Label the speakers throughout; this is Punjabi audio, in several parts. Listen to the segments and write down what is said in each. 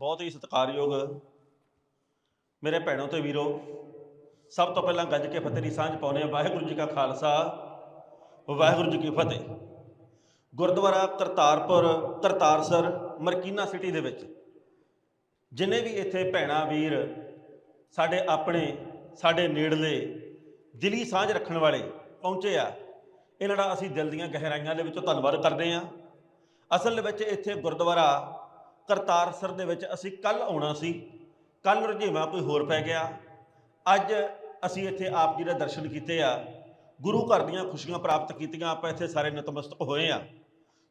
Speaker 1: ਬਹੁਤ ਹੀ ਸਤਿਕਾਰਯੋਗ ਮੇਰੇ ਭੈਣੋ ਤੇ ਵੀਰੋ, ਸਭ ਤੋਂ ਪਹਿਲਾਂ ਗੱਜ ਕੇ ਫਤਿਹ ਦੀ ਸਾਂਝ ਪਾਉਨੇ ਆ ਵਾਹਿਗੁਰੂ ਜੀ ਕਾ ਖਾਲਸਾ, ਵਾਹਿਗੁਰੂ ਜੀ ਕੀ ਫਤਿਹ। ਗੁਰਦੁਆਰਾ ਕਰਤਾਰਪੁਰ, ਕਰਤਾਰਸਰ, ਮਰਕੀਨਾ ਸਿਟੀ ਦੇ ਵਿੱਚ ਜਿਨੇ ਵੀ ਇੱਥੇ ਭੈਣਾ, ਵੀਰ, ਸਾਡੇ ਆਪਣੇ, ਸਾਡੇ ਨੇੜਲੇ ਦਿਲੀ ਸਾਂਝ ਰੱਖਣ ਵਾਲੇ ਪਹੁੰਚੇ ਆ, ਇਹਨਾਂ ਦਾ ਅਸੀਂ ਦਿਲ ਦੀਆਂ ਗਹਿਰਾਈਆਂ ਦੇ ਵਿੱਚੋਂ ਧੰਨਵਾਦ ਕਰਦੇ ਆ ਅਸਲ ਵਿੱਚ ਇੱਥੇ ਗੁਰਦੁਆਰਾ ਕਰਤਾਰਸਰ ਦੇ ਵਿੱਚ ਅਸੀਂ ਕੱਲ ਆਉਣਾ ਸੀ। ਕੱਲ ਰੁਝੇਵਾਂ ਕੋਈ ਹੋਰ ਪੈ ਗਿਆ। ਅੱਜ ਅਸੀਂ ਇੱਥੇ ਆਪ ਜੀ ਦੇ ਦਰਸ਼ਨ ਕੀਤੇ ਆ। ਗੁਰੂ ਘਰ ਦੀਆਂ ਖੁਸ਼ੀਆਂ ਪ੍ਰਾਪਤ ਕੀਤੀਆਂ, ਆਪਾਂ ਇੱਥੇ ਸਾਰੇ ਨਤਮਸਤਕ ਹੋਏ ਆ।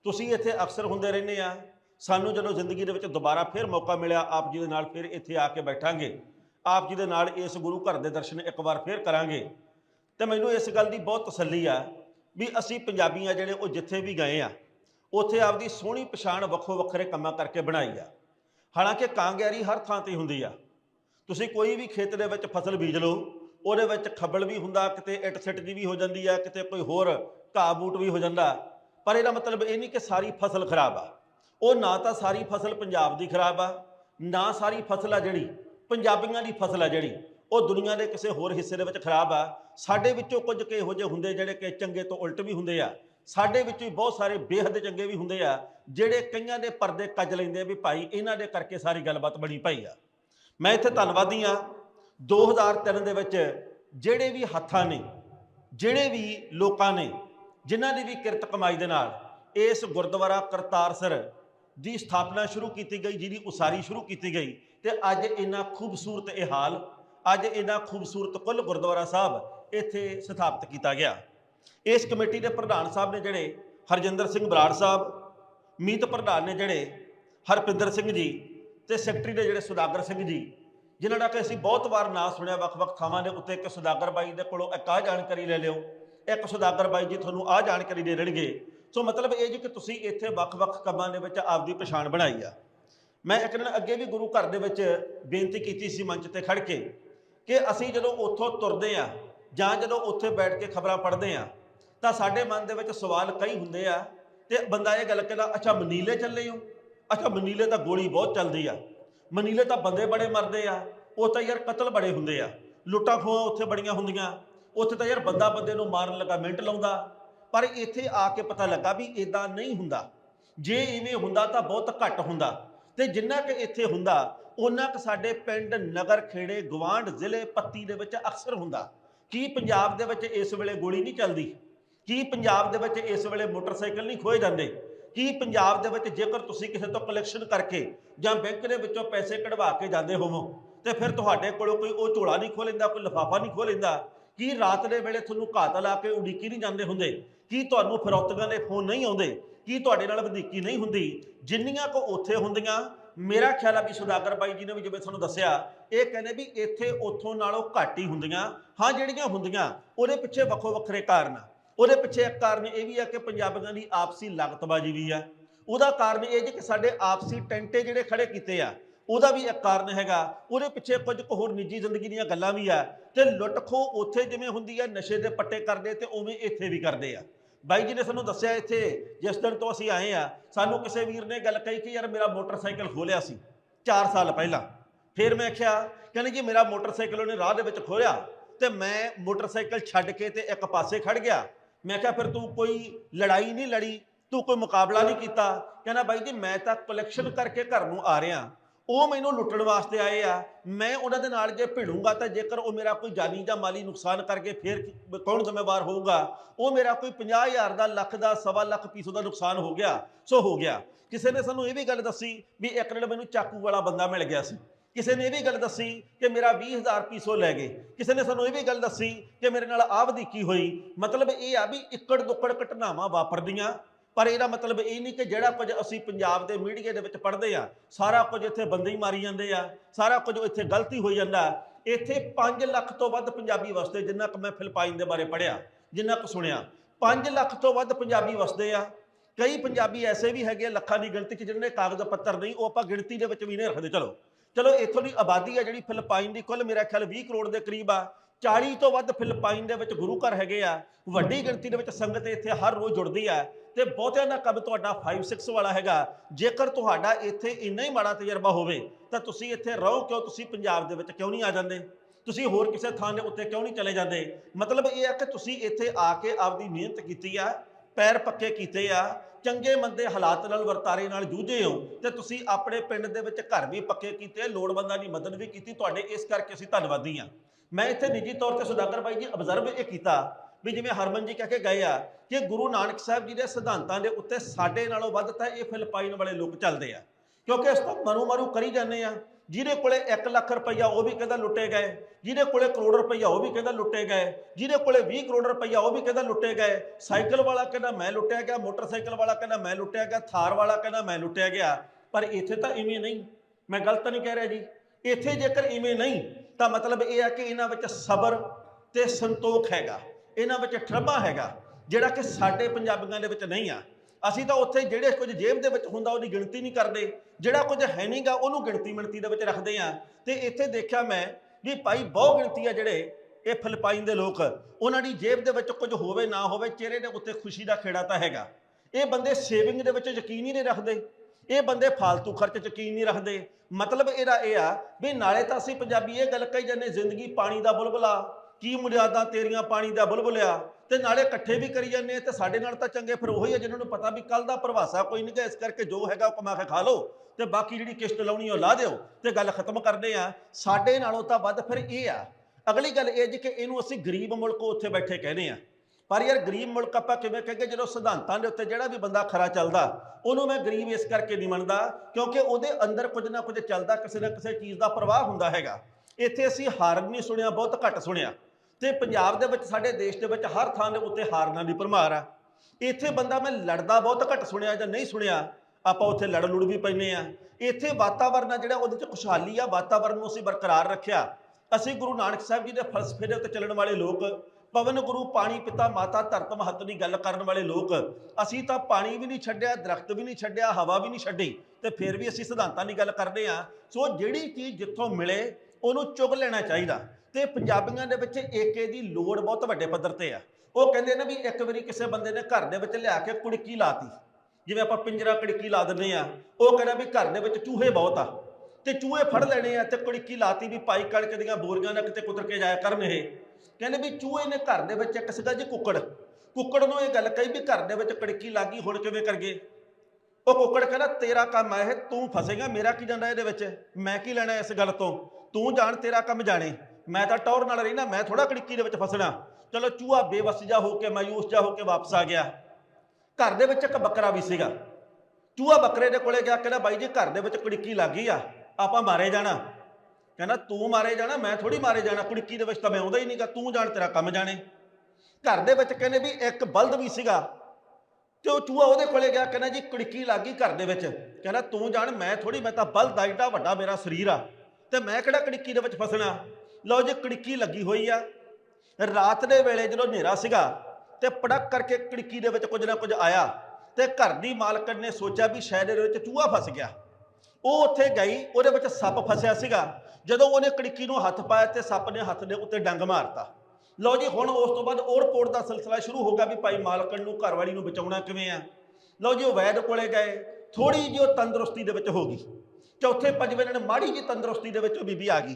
Speaker 1: ਤੁਸੀਂ ਇੱਥੇ ਅਕਸਰ ਹੁੰਦੇ ਰਹਿੰਦੇ ਆ। ਸਾਨੂੰ ਜਦੋਂ ਜ਼ਿੰਦਗੀ ਦੇ ਵਿੱਚ ਦੁਬਾਰਾ ਫਿਰ ਮੌਕਾ ਮਿਲਿਆ, ਆਪ ਜੀ ਦੇ ਨਾਲ ਫਿਰ ਇੱਥੇ ਆ ਕੇ ਬੈਠਾਂਗੇ। ਆਪ ਜੀ ਦੇ ਨਾਲ ਇਸ ਗੁਰੂ ਘਰ ਦੇ ਦਰਸ਼ਨ ਇੱਕ ਵਾਰ ਫਿਰ ਕਰਾਂਗੇ। ਤੇ ਮੈਨੂੰ ਇਸ ਗੱਲ ਦੀ ਬਹੁਤ ਤਸੱਲੀ ਆ ਵੀ ਅਸੀਂ ਪੰਜਾਬੀਆਂ ਜਿਹੜੇ, ਉਹ ਜਿੱਥੇ ਵੀ ਗਏ ਆ ਉੱਥੇ ਆਪਦੀ ਸੋਹਣੀ ਪਛਾਣ ਵੱਖੋ ਵੱਖਰੇ ਕੰਮਾਂ ਕਰਕੇ ਬਣਾਈ ਆ। ਹਾਲਾਂਕਿ ਕਾਂਗਿਆਰੀ ਹਰ ਥਾਂ ਤੇ ਹੁੰਦੀ ਆ। ਤੁਸੀਂ ਕੋਈ ਵੀ ਖੇਤ ਦੇ ਵਿੱਚ ਫਸਲ ਬੀਜ ਲਓ, ਉਹਦੇ ਵਿੱਚ ਖੱਬਲ ਵੀ ਹੁੰਦਾ, ਕਿਤੇ ਇੱਟ ਸਿੱਟ ਜੀ ਵੀ ਹੋ ਜਾਂਦੀ ਆ, ਕਿਤੇ ਕੋਈ ਹੋਰ ਘਾਹ ਬੂਟ ਵੀ ਹੋ ਜਾਂਦਾ। ਪਰ ਇਹਦਾ ਮਤਲਬ ਇਹ ਨਹੀਂ ਕਿ ਸਾਰੀ ਫਸਲ ਖਰਾਬ ਆ। ਉਹ ਨਾ ਤਾਂ ਸਾਰੀ ਫਸਲ ਪੰਜਾਬ ਦੀ ਖਰਾਬ ਆ, ਨਾ ਸਾਰੀ ਫਸਲ ਆ ਜਿਹੜੀ ਪੰਜਾਬੀਆਂ ਦੀ ਫਸਲ ਆ ਜਿਹੜੀ, ਉਹ ਦੁਨੀਆ ਦੇ ਕਿਸੇ ਹੋਰ ਹਿੱਸੇ ਦੇ ਵਿੱਚ ਖਰਾਬ ਆ। ਸਾਡੇ ਵਿੱਚੋਂ ਕੁਝ ਕੁ ਇਹੋ ਜਿਹੇ ਹੁੰਦੇ ਜਿਹੜੇ ਕਿ ਚੰਗੇ ਤੋਂ ਉਲਟ ਵੀ ਹੁੰਦੇ ਆ। ਸਾਡੇ ਵਿੱਚ ਵੀ ਬਹੁਤ ਸਾਰੇ ਬੇਹੱਦ ਚੰਗੇ ਵੀ ਹੁੰਦੇ ਆ, ਜਿਹੜੇ ਕਈਆਂ ਦੇ ਪਰਦੇ ਕੱਜ ਲੈਂਦੇ ਆ ਵੀ ਭਾਈ ਇਹਨਾਂ ਦੇ ਕਰਕੇ ਸਾਰੀ ਗੱਲਬਾਤ ਬਣੀ ਪਈ ਆ। ਮੈਂ ਇੱਥੇ ਧੰਨਵਾਦੀ ਆ 2003 ਦੇ ਵਿੱਚ ਜਿਹੜੇ ਵੀ ਹੱਥਾਂ ਨੇ, ਜਿਹੜੇ ਵੀ ਲੋਕਾਂ ਨੇ, ਜਿਨ੍ਹਾਂ ਦੀ ਵੀ ਕਿਰਤ ਕਮਾਈ ਦੇ ਨਾਲ ਇਸ ਗੁਰਦੁਆਰਾ ਕਰਤਾਰ ਕਰਤਾਰਸਰ ਦੀ ਸਥਾਪਨਾ ਸ਼ੁਰੂ ਕੀਤੀ ਗਈ, ਜਿਹਦੀ ਉਸਾਰੀ ਸ਼ੁਰੂ ਕੀਤੀ ਗਈ, ਤੇ ਅੱਜ ਇੰਨਾ ਖੂਬਸੂਰਤ ਇਹ ਹਾਲ, ਅੱਜ ਇੰਨਾ ਖੂਬਸੂਰਤ ਕੁੱਲ ਗੁਰਦੁਆਰਾ ਸਾਹਿਬ ਇੱਥੇ ਸਥਾਪਿਤ ਕੀਤਾ ਗਿਆ। ਇਸ ਕਮੇਟੀ ਦੇ ਪ੍ਰਧਾਨ ਸਾਹਿਬ ਨੇ ਜਿਹੜੇ ਹਰਜਿੰਦਰ ਸਿੰਘ ਬਰਾੜ ਸਾਹਿਬ, ਮੀਤ ਪ੍ਰਧਾਨ ਨੇ ਜਿਹੜੇ ਹਰਪਿੰਦਰ ਸਿੰਘ ਜੀ ਤੇ ਸੈਕਟਰੀ ਦੇ ਜਿਹੜੇ ਸੁਦਾਗਰ ਸਿੰਘ ਜੀ, ਜਿਨ੍ਹਾਂ ਦਾ ਕਿ ਅਸੀਂ ਬਹੁਤ ਵਾਰ ਨਾਂ ਸੁਣਿਆ ਵੱਖ-ਵੱਖ ਥਾਵਾਂ ਦੇ ਉੱਤੇ, ਇੱਕ ਸੁਦਾਗਰ ਬਾਈ ਦੇ ਕੋਲੋਂ ਇੱਕ ਆਹ ਜਾਣਕਾਰੀ ਲੈ ਲਿਓ, ਇੱਕ ਸੁਦਾਗਰ ਬਾਈ ਜੀ ਤੁਹਾਨੂੰ ਆਹ ਜਾਣਕਾਰੀ ਦੇ ਦੇਣਗੇ। ਸੋ ਮਤਲਬ ਇਹ ਜੀ ਕਿ ਤੁਸੀਂ ਇੱਥੇ ਵੱਖ-ਵੱਖ ਕੰਮਾਂ ਦੇ ਵਿੱਚ ਆਪਦੀ ਪਛਾਣ ਬਣਾਈ ਆ। ਮੈਂ ਇੱਕ ਦਿਨ ਅੱਗੇ ਵੀ ਗੁਰੂ ਘਰ ਦੇ ਵਿੱਚ ਬੇਨਤੀ ਕੀਤੀ ਸੀ ਮੰਚ ਤੇ ਖੜ ਕੇ ਕਿ ਅਸੀਂ ਜਦੋਂ ਉੱਥੋਂ ਤੁਰਦੇ ਆ ਜਾਂ ਜਦੋਂ ਉੱਥੇ ਬੈਠ ਕੇ ਖਬਰਾਂ ਪੜ੍ਹਦੇ ਆ ਤਾਂ ਸਾਡੇ ਮਨ ਦੇ ਵਿੱਚ ਸਵਾਲ ਕਈ ਹੁੰਦੇ ਆ ਤੇ ਬੰਦਾ ਇਹ ਗੱਲ ਕਹਿੰਦਾ, ਅੱਛਾ, ਮਨੀਲੇ ਚੱਲੇ ਹੋ? ਅੱਛਾ, ਮਨੀਲੇ ਤਾਂ ਗੋਲੀ ਬਹੁਤ ਚੱਲਦੀ ਆ। ਮਨੀਲੇ ਤਾਂ ਬੰਦੇ ਬੜੇ ਮਰਦੇ ਆ। ਉਹ ਤਾਂ ਯਾਰ ਕਤਲ ਬੜੇ ਹੁੰਦੇ ਆ। ਲੁੱਟਾਂ ਖੋਹਾਂ ਉੱਥੇ ਬੜੀਆਂ ਹੁੰਦੀਆਂ। ਉੱਥੇ ਤਾਂ ਯਾਰ ਬੰਦਾ ਬੰਦੇ ਨੂੰ ਮਾਰਨ ਲੱਗਾ, ਮਿੰਟ ਲਾਉਂਦਾ। ਪਰ ਇੱਥੇ ਆ ਕੇ ਪਤਾ ਲੱਗਾ ਵੀ ਇਦਾਂ ਨਹੀਂ ਹੁੰਦਾ। ਜੇ ਇਵੇਂ ਹੁੰਦਾ ਤਾਂ ਬਹੁਤ ਘੱਟ ਹੁੰਦਾ। ਤੇ ਜਿੰਨਾ ਕਿ ਇੱਥੇ ਹੁੰਦਾ ਉਹਨਾਂ ਕਿ ਸਾਡੇ ਪਿੰਡ ਨਗਰ ਖੇੜੇ ਗਵਾਂਢ ਜ਼ਿਲ੍ਹੇ ਪੱਤੀ ਦੇ ਵਿੱਚ ਅਕਸਰ ਹੁੰਦਾ। ਕੀ ਪੰਜਾਬ ਦੇ ਵਿੱਚ ਇਸ ਵੇਲੇ ਗੋਲੀ ਨਹੀਂ ਚੱਲਦੀ? ਕੀ ਪੰਜਾਬ ਦੇ ਵਿੱਚ ਇਸ ਵੇਲੇ ਮੋਟਰਸਾਈਕਲ ਨਹੀਂ ਖੋਏ ਜਾਂਦੇ? ਕੀ ਪੰਜਾਬ ਦੇ ਵਿੱਚ ਜੇਕਰ ਤੁਸੀਂ ਕਿਸੇ ਤੋਂ ਕਲੈਕਸ਼ਨ ਕਰਕੇ ਜਾਂ ਬੈਂਕ ਦੇ ਵਿੱਚੋਂ ਪੈਸੇ ਕਢਵਾ ਕੇ ਜਾਂਦੇ ਹੋਵੋ, ਤੇ ਫਿਰ ਤੁਹਾਡੇ ਕੋਲੋਂ ਕੋਈ ਉਹ ਝੋਲਾ ਨਹੀਂ ਖੋਹ ਲੈਂਦਾ, ਕੋਈ ਲਿਫਾਫਾ ਨਹੀਂ ਖੋਹ ਲੈਂਦਾ, ਕੀ ਰਾਤ ਦੇ ਵੇਲੇ ਤੁਹਾਨੂੰ ਘਾਤ ਲਾ ਕੇ ਉਡੀਕੀ ਨਹੀਂ ਜਾਂਦੇ ਹੁੰਦੇ? ਕੀ ਤੁਹਾਨੂੰ ਫਿਰੌਤੀਆਂ ਦੇ ਫੋਨ ਨਹੀਂ ਆਉਂਦੇ? ਕੀ ਤੁਹਾਡੇ ਨਾਲ ਵਧੀਕੀ ਨਹੀਂ ਹੁੰਦੀ? ਜਿੰਨੀਆਂ ਕੋ ਉੱਥੇ ਹੁੰਦੀਆਂ, ਮੇਰਾ ਖਿਆਲ ਆ ਵੀ ਸੁਦਾਗਰ ਬਾਈ ਜੀ ਨੇ ਵੀ ਜਿਵੇਂ ਤੁਹਾਨੂੰ ਦੱਸਿਆ, ਇਹ ਕਹਿੰਦੇ ਵੀ ਇੱਥੇ ਉੱਥੋਂ ਨਾਲੋਂ ਘੱਟ ਹੀ ਹੁੰਦੀਆਂ। ਹਾਂ, ਜਿਹੜੀਆਂ ਹੁੰਦੀਆਂ, ਉਹਦੇ ਪਿੱਛੇ ਵੱਖੋ ਵੱਖਰੇ ਕਾਰਨ ਆ। ਉਹਦੇ ਪਿੱਛੇ ਇੱਕ ਕਾਰਨ ਇਹ ਵੀ ਆ ਕਿ ਪੰਜਾਬੀਆਂ ਦੀ ਆਪਸੀ ਲਗਤਬਾਜੀ ਵੀ ਆ। ਉਹਦਾ ਕਾਰਨ ਇਹ ਜੀ ਕਿ ਸਾਡੇ ਆਪਸੀ ਟੈਂਟੇ ਜਿਹੜੇ ਖੜੇ ਕੀਤੇ ਆ, ਉਹਦਾ ਵੀ ਇੱਕ ਕਾਰਨ ਹੈਗਾ। ਉਹਦੇ ਪਿੱਛੇ ਕੁਝ ਕੁ ਹੋਰ ਨਿੱਜੀ ਜ਼ਿੰਦਗੀ ਦੀਆਂ ਗੱਲਾਂ ਵੀ ਆ ਤੇ ਲੁੱਟ ਖੋ ਉੱਥੇ ਜਿਵੇਂ ਹੁੰਦੀ ਆ, ਨਸ਼ੇ ਦੇ ਪੱਟੇ ਕਰਦੇ ਤੇ ਉਵੇਂ ਇੱਥੇ ਵੀ ਕਰਦੇ ਆ। ਬਾਈ ਜੀ ਨੇ ਸਾਨੂੰ ਦੱਸਿਆ ਇੱਥੇ, ਜਿਸ ਦਿਨ ਤੋਂ ਅਸੀਂ ਆਏ ਆ, ਸਾਨੂੰ ਕਿਸੇ ਵੀਰ ਨੇ ਗੱਲ ਕਹੀ ਕਿ ਯਾਰ ਮੇਰਾ ਮੋਟਰਸਾਈਕਲ ਖੋਲਿਆ ਸੀ 4 ਸਾਲ ਪਹਿਲਾਂ। ਫਿਰ ਮੈਂ ਆਖਿਆ, ਕਹਿੰਦੇ ਜੀ ਮੇਰਾ ਮੋਟਰਸਾਈਕਲ ਉਹਨੇ ਰਾਹ ਦੇ ਵਿੱਚ ਖੋਲਿਆ ਤੇ ਮੈਂ ਮੋਟਰਸਾਈਕਲ ਛੱਡ ਕੇ ਤੇ ਇੱਕ ਪਾਸੇ ਖੜ ਗਿਆ। ਮੈਂ ਕਿਹਾ, ਫਿਰ ਤੂੰ ਕੋਈ ਲੜਾਈ ਨਹੀਂ ਲੜੀ, ਤੂੰ ਕੋਈ ਮੁਕਾਬਲਾ ਨਹੀਂ ਕੀਤਾ। ਕਹਿੰਦਾ, ਬਾਈ ਜੀ, ਮੈਂ ਤਾਂ ਕਲੈਕਸ਼ਨ ਕਰਕੇ ਘਰ ਨੂੰ ਆ ਰਿਹਾ। ਉਹ ਮੈਨੂੰ ਲੁੱਟਣ ਵਾਸਤੇ ਆਏ ਆ। ਮੈਂ ਉਹਨਾਂ ਦੇ ਨਾਲ ਜੇ ਭਿੜੂੰਗਾ ਤਾਂ ਜੇਕਰ ਉਹ ਮੇਰਾ ਕੋਈ ਜਾਨੀ ਜਾਂ ਮਾਲੀ ਨੁਕਸਾਨ ਕਰਕੇ ਫਿਰ ਕੌਣ ਜ਼ਿੰਮੇਵਾਰ ਹੋਊਗਾ? ਉਹ ਮੇਰਾ ਕੋਈ 50000 ਦਾ, ਲੱਖ ਦਾ, ਸਵਾ ਲੱਖ ਪੀਸੋ ਦਾ ਨੁਕਸਾਨ ਹੋ ਗਿਆ। ਸੋ ਹੋ ਗਿਆ। ਕਿਸੇ ਨੇ ਸਾਨੂੰ ਇਹ ਵੀ ਗੱਲ ਦੱਸੀ ਵੀ ਇੱਕ ਦਿਨ ਮੈਨੂੰ ਚਾਕੂ ਵਾਲਾ ਬੰਦਾ ਮਿਲ ਗਿਆ ਸੀ। ਕਿਸੇ ਨੇ ਇਹ ਵੀ ਗੱਲ ਦੱਸੀ ਕਿ ਮੇਰਾ 20000 ਪੀਸੋ ਲੈ ਗਏ। ਕਿਸੇ ਨੇ ਸਾਨੂੰ ਇਹ ਵੀ ਗੱਲ ਦੱਸੀ ਕਿ ਮੇਰੇ ਨਾਲ ਆਹ ਵਧੀਕੀ ਹੋਈ। ਮਤਲਬ ਇਹ ਆ ਵੀ ਇੱਕੜ ਦੁੱਕੜ ਘਟਨਾਵਾਂ ਵਾਪਰਦੀਆਂ। ਪਰ ਇਹਦਾ ਮਤਲਬ ਇਹ ਨਹੀਂ ਕਿ ਜਿਹੜਾ ਕੁਝ ਅਸੀਂ ਪੰਜਾਬ ਦੇ ਮੀਡੀਆ ਦੇ ਵਿੱਚ ਪੜ੍ਹਦੇ ਆ, ਸਾਰਾ ਕੁਝ ਇੱਥੇ ਬੰਦੇ ਹੀ ਮਾਰੀ ਜਾਂਦੇ ਆ, ਸਾਰਾ ਕੁਝ ਇੱਥੇ ਗਲਤੀ ਹੋ ਜਾਂਦਾ। ਇੱਥੇ 5 ਲੱਖ ਤੋਂ ਵੱਧ ਪੰਜਾਬੀ ਵਸਦੇ, ਜਿੰਨਾ ਕਿ ਮੈਂ ਫਿਲਪਾਈਨ ਦੇ ਬਾਰੇ ਪੜ੍ਹਿਆ, ਜਿੰਨਾ ਕੁ ਸੁਣਿਆ। 5 ਲੱਖ ਤੋਂ ਵੱਧ ਪੰਜਾਬੀ ਵਸਦੇ ਆ। ਕਈ ਪੰਜਾਬੀ ਐਸੇ ਵੀ ਹੈਗੇ ਆ ਲੱਖਾਂ ਦੀ ਗਿਣਤੀ 'ਚ ਜਿਹਨਾਂ ਨੇ ਕਾਗਜ਼ ਪੱਤਰ ਨਹੀਂ, ਉਹ ਆਪਾਂ ਗਿਣਤੀ ਦੇ ਵਿੱਚ ਵੀ ਨਹੀਂ ਰੱਖਦੇ। ਚਲੋ ਚਲੋ ਇੱਥੋਂ ਦੀ ਆਬਾਦੀ ਆ ਜਿਹੜੀ ਫਿਲਪਾਈਨ ਦੀ, ਕੁੱਲ ਮੇਰਾ ਖਿਆਲ 20 ਕਰੋੜ ਦੇ ਕਰੀਬ ਆ। 40 ਤੋਂ ਵੱਧ ਫਿਲਪਾਈਨ ਦੇ ਵਿੱਚ ਗੁਰੂ ਘਰ ਹੈਗੇ ਆ। ਵੱਡੀ ਗਿਣਤੀ ਦੇ ਵਿੱਚ ਸੰਗਤ ਇੱਥੇ ਹਰ ਰੋਜ਼ ਜੁੜਦੀ ਆ ਤੇ ਬਹੁਤਿਆਂ ਦਾ ਕੰਮ ਤੁਹਾਡਾ 5 6 ਵਾਲਾ ਹੈਗਾ। ਜੇਕਰ ਤੁਹਾਡਾ ਇੱਥੇ ਇੰਨਾ ਹੀ ਮਾੜਾ ਤਜਰਬਾ ਹੋਵੇ, ਤਾਂ ਤੁਸੀਂ ਇੱਥੇ ਰਹੋ ਕਿਉਂ? ਤੁਸੀਂ ਪੰਜਾਬ ਦੇ ਵਿੱਚ ਕਿਉਂ ਨਹੀਂ ਆ ਜਾਂਦੇ? ਤੁਸੀਂ ਹੋਰ ਕਿਸੇ ਥਾਂ ਦੇ ਉੱਤੇ ਕਿਉਂ ਨਹੀਂ ਚਲੇ ਜਾਂਦੇ? ਮਤਲਬ ਇਹ ਆ ਕਿ ਤੁਸੀਂ ਇੱਥੇ ਆ ਕੇ ਆਪਦੀ ਮਿਹਨਤ ਕੀਤੀ ਆ। ਪੈਰ ਪੱਕੇ ਕੀਤੇ ਆ, ਚੰਗੇ ਮੰਦੇ ਹਾਲਾਤ ਨਾਲ ਵਰਤਾਰੇ ਨਾਲ ਜੂਝੇ ਹੋ ਤੇ ਤੁਸੀਂ ਆਪਣੇ ਪਿੰਡ ਦੇ ਵਿੱਚ ਘਰ ਵੀ ਪੱਕੇ ਕੀਤੇ, ਲੋੜਵੰਦਾਂ ਦੀ ਮਦਦ ਵੀ ਕੀਤੀ, ਤੁਹਾਡੇ ਇਸ ਕਰਕੇ ਅਸੀਂ ਧੰਨਵਾਦੀ ਆ ਮੈਂ ਇੱਥੇ ਨਿੱਜੀ ਤੌਰ ਤੇ ਸੁਦਾਗਰ ਬਾਈ ਜੀ ਅਬਜ਼ਰਵ ਇਹ ਕੀਤਾ ਵੀ ਜਿਵੇਂ ਹਰਮਨ ਜੀ ਕਹਿ ਕੇ ਗਏ ਆ ਕਿ ਗੁਰੂ ਨਾਨਕ ਸਾਹਿਬ ਜੀ ਦੇ ਸਿਧਾਂਤਾਂ ਦੇ ਉੱਤੇ ਸਾਡੇ ਨਾਲੋਂ ਵੱਧ ਤਾਂ ਇਹ ਫਿਲਪਾਈਨ ਵਾਲੇ ਲੋਕ ਚੱਲਦੇ ਆ, ਕਿਉਂਕਿ ਇਸ ਤੋਂ ਮਰੂ ਮਰੂ ਕਰੀ ਜਾਂਦੇ ਆ। ਜਿਹਦੇ ਕੋਲੇ 1 ਲੱਖ ਰੁਪਈਆ ਉਹ ਵੀ ਕਹਿੰਦਾ ਲੁੱਟੇ ਗਏ। ਜਿਹਦੇ ਕੋਲੇ ਕਰੋੜ ਰੁਪਈਆ ਉਹ ਵੀ ਕਹਿੰਦਾ ਲੁੱਟੇ ਗਏ। ਜਿਹਦੇ ਕੋਲੇ 20 ਕਰੋੜ ਰੁਪਈਆ ਉਹ ਵੀ ਕਹਿੰਦਾ ਲੁੱਟੇ ਗਏ। ਸਾਈਕਲ ਵਾਲਾ ਕਹਿੰਦਾ ਮੈਂ ਲੁੱਟਿਆ ਗਿਆ, ਮੋਟਰਸਾਈਕਲ ਵਾਲਾ ਕਹਿੰਦਾ ਮੈਂ ਲੁੱਟਿਆ ਗਿਆ, ਥਾਰ ਵਾਲਾ ਕਹਿੰਦਾ ਮੈਂ ਲੁੱਟਿਆ ਗਿਆ। ਪਰ ਇੱਥੇ ਤਾਂ ਇਵੇਂ ਨਹੀਂ। ਮੈਂ ਗਲਤ ਨਹੀਂ ਕਹਿ ਰਿਹਾ ਜੀ। ਇੱਥੇ ਜੇਕਰ ਇਵੇਂ ਨਹੀਂ, ਤਾਂ ਮਤਲਬ ਇਹ ਆ ਕਿ ਇਹਨਾਂ ਵਿੱਚ ਸਬਰ ਤੇ ਸੰਤੋਖ ਹੈਗਾ। ਇਹਨਾਂ ਵਿੱਚ ਠਰਬਾ ਹੈਗਾ, ਜਿਹੜਾ ਕਿ ਸਾਡੇ ਪੰਜਾਬੀਆਂ ਦੇ ਵਿੱਚ ਨਹੀਂ ਆ। ਅਸੀਂ ਤਾਂ ਉੱਥੇ ਜਿਹੜੇ ਕੁਝ ਜੇਬ ਦੇ ਵਿੱਚ ਹੁੰਦਾ ਉਹਦੀ ਗਿਣਤੀ ਨਹੀਂ ਕਰਦੇ। ਜਿਹੜਾ ਕੁਝ ਹੈ ਨਹੀਂਗਾ ਉਹਨੂੰ ਗਿਣਤੀ ਮਿਣਤੀ ਦੇ ਵਿੱਚ ਰੱਖਦੇ ਆ ਤੇ ਇੱਥੇ ਦੇਖਿਆ ਮੈਂ ਵੀ ਭਾਈ ਬਹੁ ਗਿਣਤੀ ਆ ਜਿਹੜੇ ਇਹ ਫਿਲਪਾਈਨ ਦੇ ਲੋਕ। ਉਹਨਾਂ ਦੀ ਜੇਬ ਦੇ ਵਿੱਚ ਕੁਝ ਹੋਵੇ ਨਾ ਹੋਵੇ, ਚਿਹਰੇ ਦੇ ਉੱਤੇ ਖੁਸ਼ੀ ਦਾ ਖੇੜਾ ਤਾਂ ਹੈਗਾ। ਇਹ ਬੰਦੇ ਸੇਵਿੰਗ ਦੇ ਵਿੱਚ ਯਕੀਨ ਹੀ ਨਹੀਂ ਰੱਖਦੇ। ਇਹ ਬੰਦੇ ਫालतू ਖਰਚ ਯਕੀਨ ਨਹੀਂ ਰੱਖਦੇ। ਮਤਲਬ ਇਹਦਾ ਇਹ ਆ ਵੀ ਨਾਲੇ ਤਾਂ ਅਸੀਂ ਪੰਜਾਬੀ ਇਹ ਗੱਲ ਕਹੀ ਜਾਂਦੇ ਜ਼ਿੰਦਗੀ ਪਾਣੀ ਦਾ ਬੁਲਬੁਲਾ। ਕੀ ਮੁਰਿਆਦਾ ਤੇਰੀਆਂ ਪਾਣੀ ਦਾ ਬੁਲਬੁਲਿਆ ਤੇ ਨਾਲੇ ਇਕੱਠੇ ਵੀ ਕਰੀ ਜਾਂਦੇ ਆ ਤੇ ਸਾਡੇ ਨਾਲ ਤਾਂ ਚੰਗੇ ਫਿਰ ਉਹੀ ਆ ਜਿਨ੍ਹਾਂ ਨੂੰ ਪਤਾ ਵੀ ਕੱਲ ਦਾ ਪ੍ਰਵਾਸਾ ਕੋਈ ਨਹੀਂ ਗਾ, ਇਸ ਕਰਕੇ ਜੋ ਹੈਗਾ ਉਹ ਕਮਾ ਕੇ ਖਾ ਲਓ। ਤੇ ਬਾਕੀ ਜਿਹੜੀ ਕਿਸ਼ਤ ਲਾਉਣੀ ਉਹ ਲਾ ਦਿਓ ਤੇ ਗੱਲ ਖਤਮ ਕਰਦੇ ਆ। ਸਾਡੇ ਨਾਲੋਂ ਤਾਂ ਵੱਧ ਫਿਰ ਇਹ ਆ। ਅਗਲੀ ਗੱਲ ਇਹ ਜੀ ਕਿ ਇਹਨੂੰ ਅਸੀਂ ਗਰੀਬ ਮੁਲਕ ਉੱਥੇ ਬੈਠੇ ਕਹਿੰਦੇ ਆ। ਪਰ ਯਾਰ ਗਰੀਬ ਮੁਲਕ ਆਪਾਂ ਕਿਵੇਂ ਕਹਾਂਗੇ ਜਦੋਂ ਸਿਧਾਂਤਾਂ ਦੇ ਉੱਤੇ ਜਿਹੜਾ ਵੀ ਬੰਦਾ ਖਰਾ ਚੱਲਦਾ, ਉਹਨੂੰ ਮੈਂ ਗਰੀਬ ਇਸ ਕਰਕੇ ਨਹੀਂ ਮੰਨਦਾ ਕਿਉਂਕਿ ਉਹਦੇ ਅੰਦਰ ਕੁਝ ਨਾ ਕੁਝ ਚੱਲਦਾ, ਕਿਸੇ ਨਾ ਕਿਸੇ ਚੀਜ਼ ਦਾ ਪ੍ਰਵਾਹ ਹੁੰਦਾ ਹੈਗਾ। ਇੱਥੇ ਅਸੀਂ ਹਾਰਨ ਨਹੀਂ ਸੁਣਿਆ, ਬਹੁਤ ਘੱਟ ਸੁਣਿਆ। ਤੇ ਪੰਜਾਬ ਦੇ ਵਿੱਚ, ਸਾਡੇ ਦੇਸ਼ ਦੇ ਵਿੱਚ ਹਰ ਥਾਂ ਦੇ ਉੱਤੇ ਹਾਰਨਾਂ ਦੀ ਭਰਮਾਰ ਆ। ਇੱਥੇ ਬੰਦਾ ਮੈਂ ਲੜਦਾ ਬਹੁਤ ਘੱਟ ਸੁਣਿਆ ਜਾਂ ਨਹੀਂ ਸੁਣਿਆ, ਆਪਾਂ ਉੱਥੇ ਲੜ ਲੁੜ ਵੀ ਪੈਨੇ ਆ। ਇੱਥੇ ਵਾਤਾਵਰਨ ਆ ਜਿਹੜਾ, ਉਹਦੇ ਚ ਖੁਸ਼ਹਾਲੀ ਆ। ਵਾਤਾਵਰਨ ਨੂੰ ਅਸੀਂ ਬਰਕਰਾਰ ਰੱਖਿਆ। ਅਸੀਂ ਗੁਰੂ ਨਾਨਕ ਸਾਹਿਬ ਜੀ ਦੇ ਫਲਸਫੇ ਦੇ ਉੱਤੇ ਚੱਲਣ ਵਾਲੇ ਲੋਕ, ਪਵਨ ਗੁਰੂ, ਪਾਣੀ ਪਿਤਾ, ਮਾਤਾ ਧਰਤ ਮਹੱਤ ਦੀ ਗੱਲ ਕਰਨ ਵਾਲੇ ਲੋਕ, ਅਸੀਂ ਤਾਂ ਪਾਣੀ ਵੀ ਨਹੀਂ ਛੱਡਿਆ, ਦਰਖਤ ਵੀ ਨਹੀਂ ਛੱਡਿਆ, ਹਵਾ ਵੀ ਨਹੀਂ ਛੱਡੀ ਤੇ ਫਿਰ ਵੀ ਅਸੀਂ ਸਿਧਾਂਤਾਂ ਦੀ ਗੱਲ ਕਰਦੇ ਆ। ਸੋ ਜਿਹੜੀ ਚੀਜ਼ ਜਿੱਥੋਂ ਮਿਲੇ, ਉਹਨੂੰ ਚੁਗ ਲੈਣਾ ਚਾਹੀਦਾ। ਤੇ ਪੰਜਾਬੀਆਂ ਦੇ ਵਿੱਚ ਏਕੇ ਦੀ ਲੋੜ ਬਹੁਤ ਵੱਡੇ ਪੱਧਰ ਤੇ ਆ। ਉਹ ਕਹਿੰਦੇ ਨੇ ਵੀ ਇੱਕ ਵਾਰੀ ਕਿਸੇ ਬੰਦੇ ਨੇ ਘਰ ਦੇ ਵਿੱਚ ਲਿਆ ਕੇ ਕੁੜਕੀ ਲਾਤੀ। ਜਿਵੇਂ ਆਪਾਂ ਪਿੰਜਰਾ ਕੜਕੀ ਲਾ ਦਿੰਦੇ ਆ, ਉਹ ਕਹਿੰਦਾ ਵੀ ਘਰ ਦੇ ਵਿੱਚ ਚੂਹੇ ਬਹੁਤ ਆ। ਤੇ ਚੂਹੇ ਫੜ ਲੈਣੇ ਆ ਤੇ ਕੜਕੀ ਲਾਤੀ ਵੀ ਪਾਈ ਕਣਕ ਦੀਆਂ ਬੋਰੀਆਂ ਨਾਲ ਕਿਤੇ ਕੁਤਰ ਕੇ ਜਾਇਆ ਕਰਨ ਇਹ। ਕਹਿੰਦੇ ਵੀ ਚੂਹੇ ਨੇ ਘਰ ਦੇ ਵਿੱਚ ਇੱਕ ਸੀਗਾ ਜੀ ਕੁੱਕੜ। ਕੁੱਕੜ ਨੂੰ ਇਹ ਗੱਲ ਕਹੀ ਵੀ ਘਰ ਦੇ ਵਿੱਚ ਕੜਕੀ ਲੱਗੀ, ਹੁਣ ਕਿਵੇਂ ਕਰਗੇ ਉਹ ਕੁੱਕੜ ਕਹਿੰਦਾ, ਤੇਰਾ ਕੰਮ ਹੈ ਇਹ, ਤੂੰ ਫਸੇਗਾ, ਮੇਰਾ ਕੀ ਜਾਂਦਾ ਇਹਦੇ ਵਿੱਚ? ਮੈਂ ਕੀ ਲੈਣਾ ਇਸ ਗੱਲ ਤੋਂ? ਤੂੰ ਜਾਣ, ਤੇਰਾ ਕੰਮ ਜਾਣੇ। ਮੈਂ ਤਾਂ ਟੌਰ ਨਾਲ ਰਹਿਣਾ, ਮੈਂ ਥੋੜਾ ਕੜਕੀ ਦੇ ਵਿੱਚ ਫਸਣਾ। ਚਲੋ ਚੂਹਾ ਬੇਵਸ ਜਾ ਹੋ ਕੇ ਮਾਯੂਸ ਜਾ ਹੋ ਕੇ ਵਾਪਸ ਆ ਗਿਆ। ਘਰ ਦੇ ਵਿੱਚ ਇੱਕ ਬੱਕਰਾ ਵੀ ਸੀਗਾ। ਚੂਹਾ ਬੱਕਰੇ ਦੇ ਕੋਲੇ ਗਿਆ ਕਹਿੰਦਾ, ਬਾਈ ਜੀ, ਘਰ ਦੇ ਵਿੱਚ ਕੜਿੱਕੀ ਲੱਗ ਗਈ ਆ, ਆਪਾਂ ਮਾਰੇ ਜਾਣਾ। ਕਹਿੰਦਾ, ਤੂੰ ਮਾਰੇ ਜਾਣਾ, ਮੈਂ ਥੋੜੀ ਮਾਰੇ ਜਾਣਾ, ਕੁੜਕੀ ਦੇ ਵਿੱਚ ਤਾਂ ਮੈਂ ਆਉਂਦਾ ਹੀ ਨਹੀਂਗਾ, ਤੂੰ ਜਾਣ, ਤੇਰਾ ਕੰਮ ਜਾਣੇ। ਘਰ ਦੇ ਵਿੱਚ ਕਹਿੰਦੇ ਵੀ ਇੱਕ ਬਲਦ ਵੀ ਸੀਗਾ ਤੇ ਉਹ ਚੂਹਾ ਉਹਦੇ ਕੋਲੇ ਗਿਆ, ਕਹਿੰਦਾ, ਜੀ, ਕੁੜਕੀ ਗਈ ਘਰ ਦੇ ਵਿੱਚ। ਕਹਿੰਦਾ, ਤੂੰ ਜਾਣ, ਮੈਂ ਥੋੜੀ ਮੈਂ ਤਾਂ ਬਲਦ ਆ ਏਡਾ ਵੱਡਾ ਮੇਰਾ ਸਰੀਰ ਆ ਤੇ ਮੈਂ ਕਿਹੜਾ ਕੜਕੀ ਦੇ ਵਿੱਚ ਫਸਣਾ? ਲਓ ਜੀ, ਕੜਕੀ ਲੱਗੀ ਹੋਈ ਆ। ਰਾਤ ਦੇ ਵੇਲੇ ਜਦੋਂ ਹਨੇਰਾ ਸੀਗਾ ਤੇ ਪੜਕ ਕਰਕੇ ਕੜਕੀ ਦੇ ਵਿੱਚ ਕੁਝ ਨਾ ਕੁਝ ਆਇਆ ਤੇ ਘਰ ਦੀ ਮਾਲਕਣ ਨੇ ਸੋਚਿਆ ਵੀ ਸ਼ਾਇਦ ਇਹਦੇ ਵਿੱਚ ਚੂਹਾ ਫਸ ਗਿਆ। ਉਹ ਉੱਥੇ ਗਈ, ਉਹਦੇ ਵਿੱਚ ਸੱਪ ਫਸਿਆ ਸੀਗਾ। ਜਦੋਂ ਉਹਨੇ ਕੜਿੱਕੀ ਨੂੰ ਹੱਥ ਪਾਇਆ ਤੇ ਸੱਪ ਨੇ ਹੱਥ ਦੇ ਉੱਤੇ ਡੰਗ ਮਾਰਤਾ। ਲਓ ਜੀ, ਹੁਣ ਉਸ ਤੋਂ ਬਾਅਦ ਔਰ ਕੋਟ ਦਾ ਸਿਲਸਿਲਾ ਸ਼ੁਰੂ ਹੋ ਗਿਆ ਵੀ ਭਾਈ ਮਾਲਕਣ ਨੂੰ ਘਰਵਾਲੀ ਨੂੰ ਬਚਾਉਣਾ ਕਿਵੇਂ ਆ। ਲਓ ਜੀ, ਉਹ ਵੈਦ ਕੋਲੇ ਗਏ। ਥੋੜੀ ਜਿਹੀ ਉਹ ਤੰਦਰੁਸਤੀ ਦੇ ਵਿੱਚ ਹੋ ਗਈ। ਚੌਥੇ ਪੰਜਵੇਂ ਦਿਨ ਮਾੜੀ ਜਿਹੀ ਤੰਦਰੁਸਤੀ ਦੇ ਵਿੱਚ ਉਹ ਬੀਬੀ ਆ ਗਈ।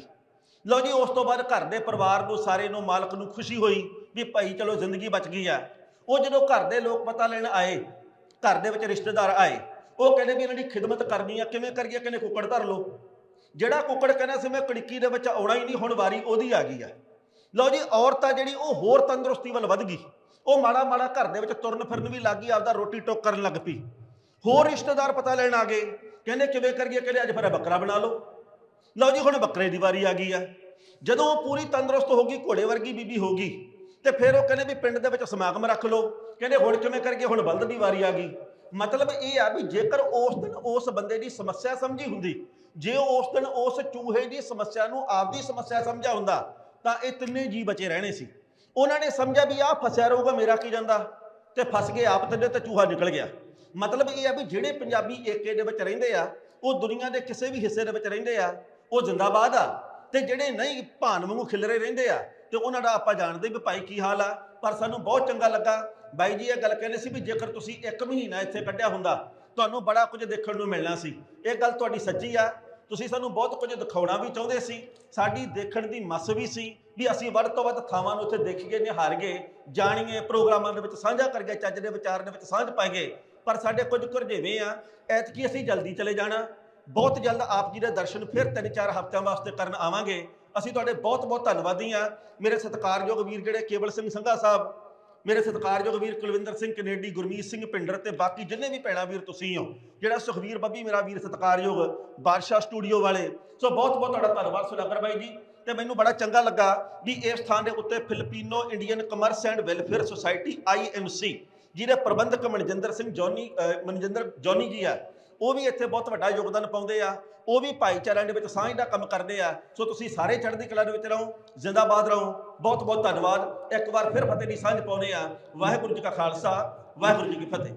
Speaker 1: ਲਓ ਜੀ, ਉਸ ਤੋਂ ਬਾਅਦ ਘਰ ਦੇ ਪਰਿਵਾਰ ਨੂੰ, ਸਾਰੇ ਨੂੰ, ਮਾਲਕ ਨੂੰ ਖੁਸ਼ੀ ਹੋਈ ਵੀ ਭਾਈ ਚਲੋ ਜ਼ਿੰਦਗੀ ਬਚ ਗਈ ਆ। ਉਹ ਜਦੋਂ ਘਰ ਦੇ ਲੋਕ ਪਤਾ ਲੈਣ ਆਏ, ਘਰ ਦੇ ਵਿੱਚ ਰਿਸ਼ਤੇਦਾਰ ਆਏ, ਉਹ ਕਹਿੰਦੇ ਵੀ ਇਹਨਾਂ ਦੀ ਖਿਦਮਤ ਕਰਨੀ ਆ, ਕਿਵੇਂ ਕਰੀਏ, ਕਹਿੰਦੇ ਕੁੱਕੜ ਧਰ ਲਓ। ਜਿਹੜਾ ਕੁੱਕੜ ਕਹਿੰਦਾ ਸੀ, ਮੈਂ ਕੜਕੀ ਦੇ ਵਿੱਚ ਆਉਣਾ ਹੀ ਨਹੀਂ, ਹੁਣ ਵਾਰੀ ਉਹਦੀ ਆ ਗਈ ਆ। ਲਓ ਜੀ, ਔਰਤ ਆ ਜਿਹੜੀ, ਉਹ ਹੋਰ ਤੰਦਰੁਸਤੀ ਵੱਲ ਵੱਧ ਗਈ। ਉਹ ਮਾੜਾ ਮਾੜਾ ਘਰ ਦੇ ਵਿੱਚ ਤੁਰਨ ਫਿਰਨ ਵੀ ਲੱਗ ਗਈ, ਆਪਦਾ ਰੋਟੀ ਟੋਕ ਕਰਨ ਲੱਗ ਪਈ। ਹੋਰ ਰਿਸ਼ਤੇਦਾਰ ਪਤਾ ਲੈਣ ਆ ਗਏ, ਕਹਿੰਦੇ ਕਿਵੇਂ ਕਰੀਏ, ਕਹਿੰਦੇ ਅੱਜ ਫਿਰ ਬੱਕਰਾ ਬਣਾ ਲਓ। ਲਓ ਜੀ, ਹੁਣ ਬੱਕਰੇ ਦੀ ਵਾਰੀ ਆ ਗਈ ਆ। ਜਦੋਂ ਉਹ ਪੂਰੀ ਤੰਦਰੁਸਤ ਹੋ ਗਈ, ਘੋੜੇ ਵਰਗੀ ਬੀਬੀ ਹੋ ਗਈ, ਤੇ ਫਿਰ ਉਹ ਕਹਿੰਦੇ ਵੀ ਪਿੰਡ ਦੇ ਵਿੱਚ ਸਮਾਗਮ ਰੱਖ ਲਓ। ਕਹਿੰਦੇ ਹੁਣ ਕਿਵੇਂ ਕਰਕੇ ਹੁਣ ਬਲਦ ਦੀ ਵਾਰੀ ਆ ਗਈ। ਮਤਲਬ ਇਹ ਆ ਵੀ ਜੇਕਰ ਉਸ ਦਿਨ ਉਸ ਬੰਦੇ ਦੀ ਸਮੱਸਿਆ ਸਮਝੀ ਹੁੰਦੀ, ਜੇ ਉਸ ਦਿਨ ਉਸ ਚੂਹੇ ਦੀ ਸਮੱਸਿਆ ਨੂੰ ਆਪਦੀ ਸਮੱਸਿਆ ਸਮਝਿਆ ਹੁੰਦਾ, ਤਾਂ ਇਹ ਤਿੰਨੇ ਜੀ ਬਚੇ ਰਹਿਣੇ ਸੀ। ਉਹਨਾਂ ਨੇ ਸਮਝਿਆ ਵੀ ਆਹ ਫਸਿਆ ਰਹੂਗਾ, ਮੇਰਾ ਕੀ ਜਾਂਦਾ? ਤੇ ਫਸ ਗਏ ਆਪ ਤਿੰਨੇ ਤੇ ਚੂਹਾ ਨਿਕਲ ਗਿਆ। ਮਤਲਬ ਇਹ ਆ ਵੀ ਜਿਹੜੇ ਪੰਜਾਬੀ ਏਕੇ ਦੇ ਵਿੱਚ ਰਹਿੰਦੇ ਆ, ਉਹ ਦੁਨੀਆ ਦੇ ਕਿਸੇ ਵੀ ਹਿੱਸੇ ਦੇ ਵਿੱਚ ਰਹਿੰਦੇ ਆ ਉਹ ਜ਼ਿੰਦਾਬਾਦ ਆ। ਤੇ ਜਿਹੜੇ ਨਹੀਂ ਭਾਨ ਵਾਂਗੂ ਖਿਲਰੇ ਰਹਿੰਦੇ ਆ, ਤੇ ਉਹਨਾਂ ਦਾ ਆਪਾਂ ਜਾਣਦੇ ਵੀ ਭਾਈ ਕੀ ਹਾਲ ਆ। ਪਰ ਸਾਨੂੰ ਬਹੁਤ ਚੰਗਾ ਲੱਗਾ। ਬਾਈ ਜੀ ਇਹ ਗੱਲ ਕਹਿੰਦੇ ਸੀ ਵੀ ਜੇਕਰ ਤੁਸੀਂ ਇੱਕ ਮਹੀਨਾ ਇੱਥੇ ਕੱਢਿਆ ਹੁੰਦਾ, ਤੁਹਾਨੂੰ ਬੜਾ ਕੁਝ ਦੇਖਣ ਨੂੰ ਮਿਲਣਾ ਸੀ। ਇਹ ਗੱਲ ਤੁਹਾਡੀ ਸੱਚੀ ਆ। ਤੁਸੀਂ ਸਾਨੂੰ ਬਹੁਤ ਕੁਝ ਦਿਖਾਉਣਾ ਵੀ ਚਾਹੁੰਦੇ ਸੀ। ਸਾਡੀ ਦੇਖਣ ਦੀ ਮਸ ਵੀ ਸੀ ਵੀ ਅਸੀਂ ਵੱਧ ਤੋਂ ਵੱਧ ਥਾਵਾਂ ਨੂੰ ਉੱਥੇ ਦੇਖੀਏ, ਨਿਹਾਰੀਏ, ਜਾਣੀਏ, ਪ੍ਰੋਗਰਾਮਾਂ ਦੇ ਵਿੱਚ ਸਾਂਝਾ ਕਰਕੇ ਚੱਜ ਦੇ ਵਿਚਾਰ ਦੇ ਵਿੱਚ ਸਾਂਝ ਪਾਈਏ। ਪਰ ਸਾਡੇ ਕੁਝ ਕੁਰਝੇਵੇਂ ਆ। ਐਤਕੀ ਅਸੀਂ ਜਲਦੀ ਚਲੇ ਜਾਣਾ। ਬਹੁਤ ਜਲਦ ਆਪ ਜੀ ਦੇ ਦਰਸ਼ਨ ਫਿਰ ਤਿੰਨ ਚਾਰ ਹਫ਼ਤਿਆਂ ਵਾਸਤੇ ਕਰਨ ਆਵਾਂਗੇ। ਅਸੀਂ ਤੁਹਾਡੇ ਬਹੁਤ ਬਹੁਤ ਧੰਨਵਾਦੀ ਆ ਮੇਰੇ ਸਤਿਕਾਰਯੋਗ ਵੀਰ ਜਿਹੜੇ ਕੇਵਲ ਸਿੰਘ ਸੰਘਾ ਸਾਹਿਬ, ਮੇਰੇ ਸਤਿਕਾਰਯੋਗ ਵੀਰ ਕੁਲਵਿੰਦਰ ਸਿੰਘ ਕਨੇਡੀ, ਗੁਰਮੀਤ ਸਿੰਘ ਪਿੰਡਰ ਤੇ ਬਾਕੀ ਜਿੰਨੇ ਵੀ ਭੈਣਾਂ ਵੀਰ ਤੁਸੀਂ ਹੋ, ਜਿਹੜਾ ਸੁਖਵੀਰ ਬੱਬੀ ਮੇਰਾ ਵੀਰ ਸਤਿਕਾਰਯੋਗ ਬਾਦਸ਼ਾਹ ਸਟੂਡੀਓ ਵਾਲੇ, ਸੋ ਬਹੁਤ ਬਹੁਤ ਤੁਹਾਡਾ ਧੰਨਵਾਦ ਸੁਲਾਗਰ ਬਾਈ ਜੀ। ਤੇ ਮੈਨੂੰ ਬੜਾ ਚੰਗਾ ਲੱਗਾ ਵੀ ਇਸ ਥਾਂ ਦੇ ਉੱਤੇ Filipino Indian commerce and welfare society IMC ਜਿਹਦੇ ਪ੍ਰਬੰਧਕ ਮਨਜਿੰਦਰ ਸਿੰਘ ਜੋਨੀ ਮਨਜਿੰਦਰ ਜੋਨੀ ਜੀ ਆ। ਉਹ ਵੀ ਇੱਥੇ ਬਹੁਤ ਵੱਡਾ ਯੋਗਦਾਨ ਪਾਉਂਦੇ ਆ, ਉਹ ਵੀ ਭਾਈਚਾਰਿਆਂ ਦੇ ਵਿੱਚ ਸਾਂਝ ਦਾ ਕੰਮ ਕਰਦੇ ਆ। ਸੋ ਤੁਸੀਂ ਸਾਰੇ ਚੜ੍ਹਦੀ ਕਲਾ ਦੇ ਵਿੱਚ ਰਹੋ, ਜ਼ਿੰਦਾਬਾਦ ਰਹੋ। ਬਹੁਤ ਬਹੁਤ ਧੰਨਵਾਦ। ਇੱਕ ਵਾਰ ਫਿਰ ਫਤਿਹ ਦੀ ਸਾਂਝ ਪਾਉਂਦੇ ਆ। ਵਾਹਿਗੁਰੂ ਜੀ ਕਾ ਖਾਲਸਾ, ਵਾਹਿਗੁਰੂ ਜੀ ਕੀ ਫਤਿਹ।